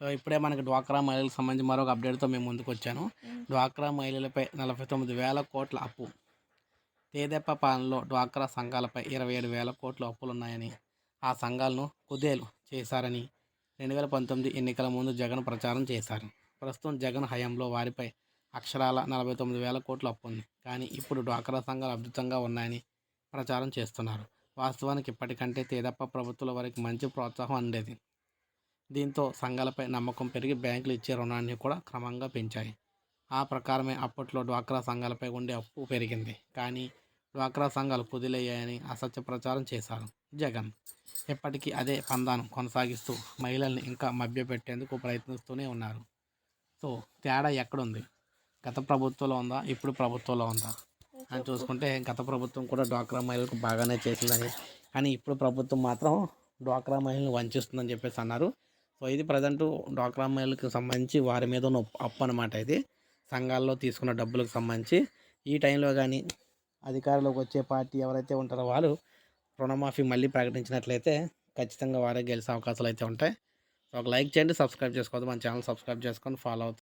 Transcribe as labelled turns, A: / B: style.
A: So ఇప్పుడే మనకి డ్వాక్రా మహిళలకు సంబంధించి మరొక అప్డేట్తో మేము ముందుకు వచ్చాను డ్వాక్రా మహిళలపై నలభై తొమ్మిది వేల కోట్ల అప్పు. తేదెప్ప పాలనలో డ్వాక్రా సంఘాలపై ఇరవై ఏడు వేల కోట్ల అప్పులున్నాయని ఆ సంఘాలను కుదేలు చేశారని రెండు వేల పంతొమ్మిది ఎన్నికల ముందు జగన్ ప్రచారం చేశారు. ప్రస్తుతం జగన్ హయాంలో వారిపై అక్షరాల నలభై తొమ్మిది వేల కోట్లు అప్పు ఉంది. కానీ ఇప్పుడు డ్వాక్రా సంఘాలు అద్భుతంగా ఉన్నాయని ప్రచారం చేస్తున్నారు. వాస్తవానికి ఇప్పటికంటే తేదప్ప ప్రభుత్వాల వారికి మంచి ప్రోత్సాహం అందేది. దీంతో సంఘాలపై నమ్మకం పెరిగి బ్యాంకులు ఇచ్చే రుణాన్ని కూడా క్రమంగా పెంచాయి. ఆ ప్రకారమే అప్పట్లో డ్వాక్రా సంఘాలపై ఉండే అప్పు పెరిగింది. కానీ డ్వాక్రా సంఘాలు కుదిలయ్యాయని అసత్య ప్రచారం చేశారు. జగన్ ఇప్పటికీ అదే పందాను కొనసాగిస్తూ మహిళల్ని ఇంకా మభ్యపెట్టేందుకు ప్రయత్నిస్తూనే ఉన్నారు. సో తేడా ఎక్కడుంది? గత ప్రభుత్వంలో ఉందా? ఇప్పుడు ప్రభుత్వంలో ఉందా? అని చూసుకుంటే గత ప్రభుత్వం కూడా డ్వాక్రా మహిళలకు బాగానే చేసిందని. కానీ ఇప్పుడు ప్రభుత్వం మాత్రం డ్వాక్రా మహిళను వంచిస్తుందని చెప్పేసి అన్నారు. సో ఇది ప్రజెంట్ డ్వాక్రా మహిళలకు సంబంధించి వారి మీద ఉన్న అప్పు అనమాట ఇది. సంఘాల్లో తీసుకున్న డబ్బులకు సంబంధించి ఈ టైంలో కానీ అధికారంలోకి వచ్చే పార్టీ ఎవరైతే ఉంటారో వాళ్ళు రుణమాఫీ మళ్ళీ ప్రకటించినట్లయితే ఖచ్చితంగా వారే గెలిచే అవకాశాలు అయితే ఉంటాయి. సో ఒక లైక్ చేయండి సబ్స్క్రైబ్ చేసుకోవద్దు. మన ఛానల్ సబ్స్క్రైబ్ చేసుకొని ఫాలో అవుతుంది